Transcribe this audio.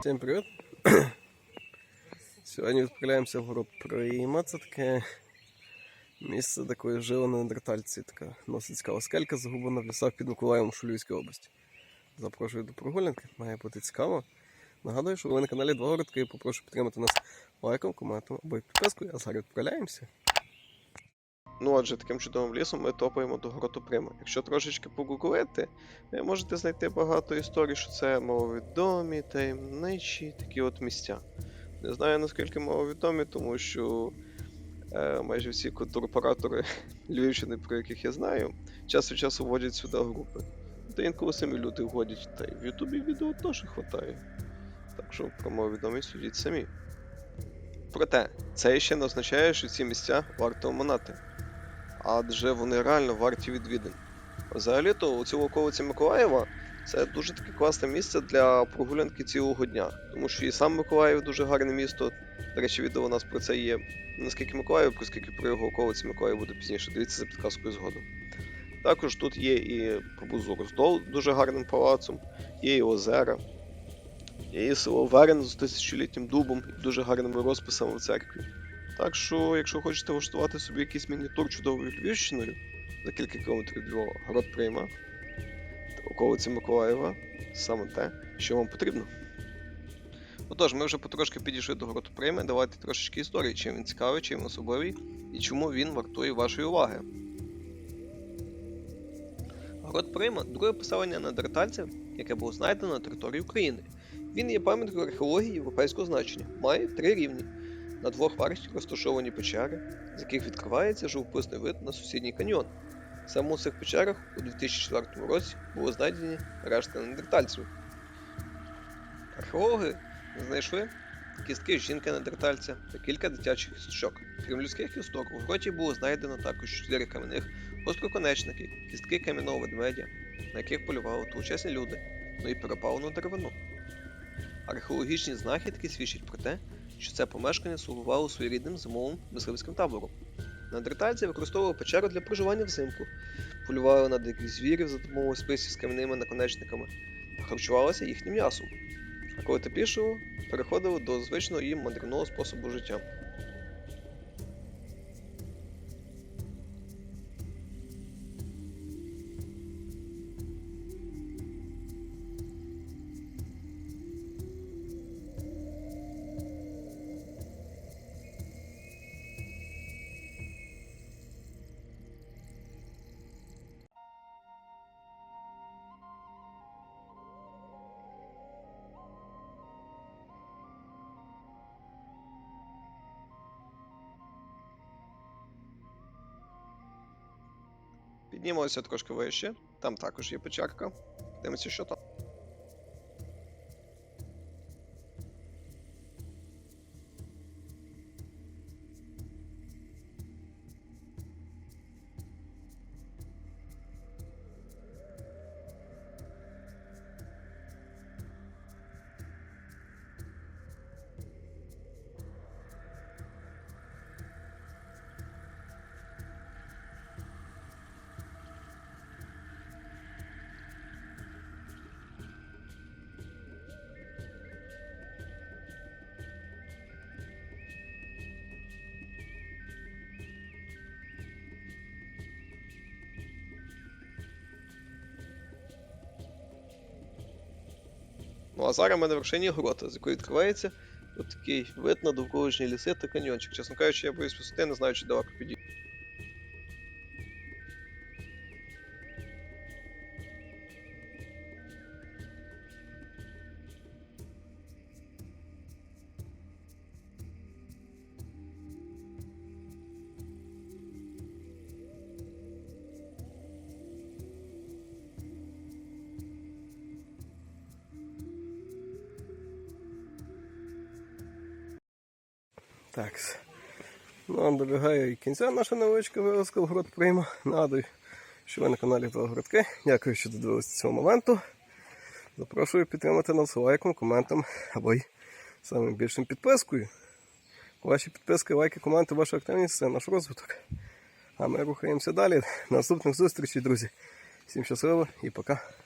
Всім привіт! Сьогодні відправляємося в город Прима. Це таке місце такої жили неандертальці. Така досить цікава скелька, загублена в лісах під Миколаєвом у Львівській області. Запрошую до прогулянки, має бути цікаво. Нагадую, що ви на каналі Два Городки попрошу підтримати нас лайком, коментом або підпискою, а зараз відправляємося. Ну отже, таким чудовим лісом ми топаємо до гроту Прима. Якщо трошечки погуглити, ви можете знайти багато історій, що це маловідомі, таємничі такі от місця. Не знаю наскільки маловідомі, тому що е, майже всі туроператори Львівщини, про яких я знаю, час від часу вводять сюди групи. Та інколи самі люди вводять, та й в Ютубі відео теж хватає. Так що про маловідомість судіть самі. Проте, це ще не означає, що ці місця варто оминати адже вони реально варті відвідин. Взагалі-то у цій околиці Миколаєва це дуже таке класне місце для прогулянки цілого дня, тому що і сам Миколаїв дуже гарне місто. До речі, відео у нас про це є. Наскільки Миколаїв, про скільки про його околиці Миколаїв буде пізніше. Дивіться за підказкою згодом. Також тут є і поблизу Роздол дуже гарним палацом, є і озера, є і село Верен з тисячолітнім дубом і дуже гарними розписами в церкві. Так що, якщо хочете влаштувати собі якийсь міні-тур чудовою Львівщиною за кілька кілометрів Львова, город Прийма та околиці Миколаєва, саме те, що вам потрібно. Отож, ми вже потрошки підійшли до городу Прийми. Давайте трошечки історії, чим він цікавий, чим особливий і чому він вартує вашої уваги. Город Прима друге поселення неандертальців, яке було знайдено на території України. Він є пам'яткою археології європейського значення, має три рівні. На двох верхніх розташовані печери, з яких відкривається живописний вид на сусідній каньйон. Саме у цих печерах у 2004 році були знайдені рештки неандертальців. Археологи знайшли кістки жінки неандертальця та кілька дитячих кісточок. Крім людських кісток, у гроті було знайдено також чотири кам'яних остроконечники, кістки кам'яного ведмедя, на яких полювали тогочасні люди, ну і перепалену деревину. Археологічні знахідки свідчать про те, що це помешкання слугувало своєрідним зимовим мисливським табором. Неандертальці використовували печеру для проживання взимку, полювали на диких звірів за допомогою списів з кам'яними наконечниками та харчувалися їхнім м'ясом. А коли теплішало, переходили до звичного їм мандрівного способу життя. Піднімемося трошки вище, там також є печерка. Дивимося, що там. Ну а зараз ми на вершині грота, з якої відкривається от такий вид на довколишні ліси та каньйончик. Чесно кажучи, я боюсь висоти, не знаю, чи далеко підійти. Так. Ну, добігає і кінця наша невеличка вилазка в город Прийма. Нагадую, що ви на каналі Два Городки. Дякую, що додивилися цього моменту. Запрошую підтримати нас лайком, коментом або й самим більшим підпискою. Ваші підписки, лайки, коменти, ваша активність це наш розвиток. А ми рухаємося далі. Наступних зустрічей, друзі. Всім щасливо і пока.